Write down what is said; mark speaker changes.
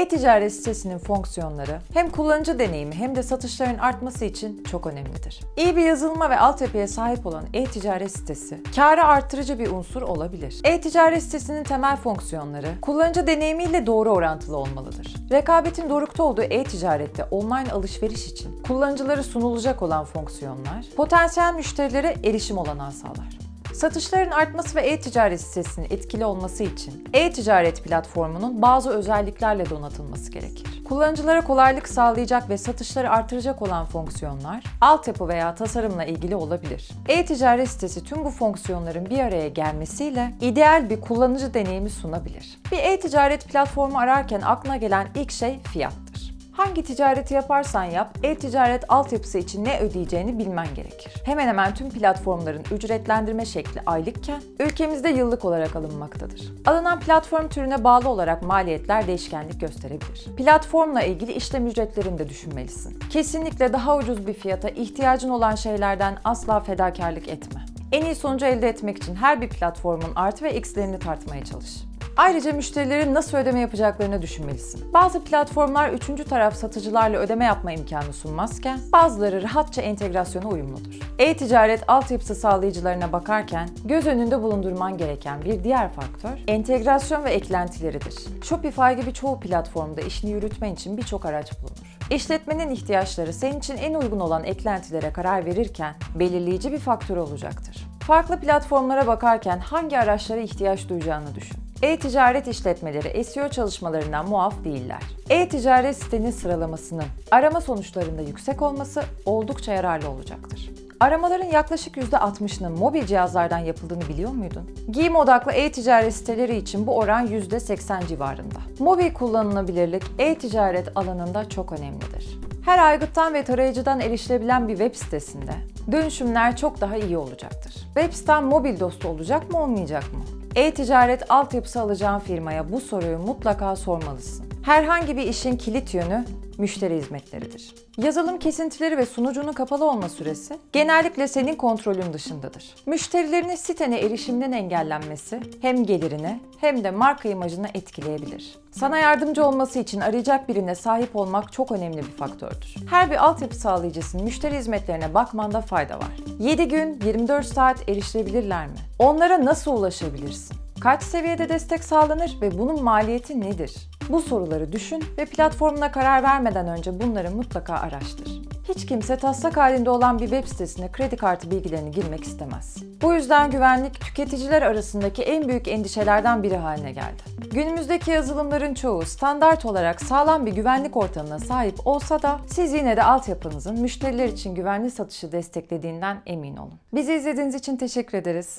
Speaker 1: E-ticaret sitesinin fonksiyonları hem kullanıcı deneyimi hem de satışların artması için çok önemlidir. İyi bir yazılıma ve altyapıya sahip olan e-ticaret sitesi, kârı arttırıcı bir unsur olabilir. E-ticaret sitesinin temel fonksiyonları, kullanıcı deneyimiyle doğru orantılı olmalıdır. Rekabetin dorukta olduğu e-ticarette online alışveriş için kullanıcılara sunulacak olan fonksiyonlar, potansiyel müşterilere erişim olanağı sağlar. Satışların artması ve e-ticaret sitesinin etkili olması için e-ticaret platformunun bazı özelliklerle donatılması gerekir. Kullanıcılara kolaylık sağlayacak ve satışları artıracak olan fonksiyonlar, altyapı veya tasarımla ilgili olabilir. E-ticaret sitesi tüm bu fonksiyonların bir araya gelmesiyle ideal bir kullanıcı deneyimi sunabilir. Bir e-ticaret platformu ararken aklına gelen ilk şey fiyattır. Hangi ticareti yaparsan yap, e-ticaret altyapısı için ne ödeyeceğini bilmen gerekir. Hemen hemen tüm platformların ücretlendirme şekli aylıkken, ülkemizde yıllık olarak alınmaktadır. Alınan platform türüne bağlı olarak maliyetler değişkenlik gösterebilir. Platformla ilgili işlem ücretlerini de düşünmelisin. Kesinlikle daha ucuz bir fiyata ihtiyacın olan şeylerden asla fedakarlık etme. En iyi sonucu elde etmek için her bir platformun artı ve eksilerini tartmaya çalış. Ayrıca müşterilerin nasıl ödeme yapacaklarını düşünmelisin. Bazı platformlar üçüncü taraf satıcılarla ödeme yapma imkanı sunmazken bazıları rahatça entegrasyona uyumludur. E-ticaret altyapısı sağlayıcılarına bakarken göz önünde bulundurman gereken bir diğer faktör entegrasyon ve eklentileridir. Shopify gibi çoğu platformda işini yürütmen için birçok araç bulunur. İşletmenin ihtiyaçları senin için en uygun olan eklentilere karar verirken belirleyici bir faktör olacaktır. Farklı platformlara bakarken hangi araçlara ihtiyaç duyacağını düşün. E-ticaret işletmeleri SEO çalışmalarından muaf değiller. E-ticaret sitenin sıralamasının arama sonuçlarında yüksek olması oldukça yararlı olacaktır. Aramaların yaklaşık %60'ının mobil cihazlardan yapıldığını biliyor muydun? Giyim odaklı e-ticaret siteleri için bu oran %80 civarında. Mobil kullanılabilirlik e-ticaret alanında çok önemlidir. Her aygıttan ve tarayıcıdan erişilebilen bir web sitesinde dönüşümler çok daha iyi olacaktır. Web siten mobil dostu olacak mı olmayacak mı? E-ticaret altyapısı alacağın firmaya bu soruyu mutlaka sormalısın. Herhangi bir işin kilit yönü müşteri hizmetleridir. Yazılım kesintileri ve sunucunun kapalı olma süresi genellikle senin kontrolün dışındadır. Müşterilerinin sitene erişimden engellenmesi hem gelirini hem de marka imajını etkileyebilir. Sana yardımcı olması için arayacak birine sahip olmak çok önemli bir faktördür. Her bir altyapı sağlayıcısının müşteri hizmetlerine bakmanda fayda var. 7 gün 24 saat erişilebilirler mi? Onlara nasıl ulaşabilirsin? Kaç seviyede destek sağlanır ve bunun maliyeti nedir? Bu soruları düşün ve platformuna karar vermeden önce bunları mutlaka araştır. Hiç kimse taslak halinde olan bir web sitesine kredi kartı bilgilerini girmek istemez. Bu yüzden güvenlik tüketiciler arasındaki en büyük endişelerden biri haline geldi. Günümüzdeki yazılımların çoğu standart olarak sağlam bir güvenlik ortamına sahip olsa da siz yine de altyapınızın müşteriler için güvenli satışı desteklediğinden emin olun. Bizi izlediğiniz için teşekkür ederiz.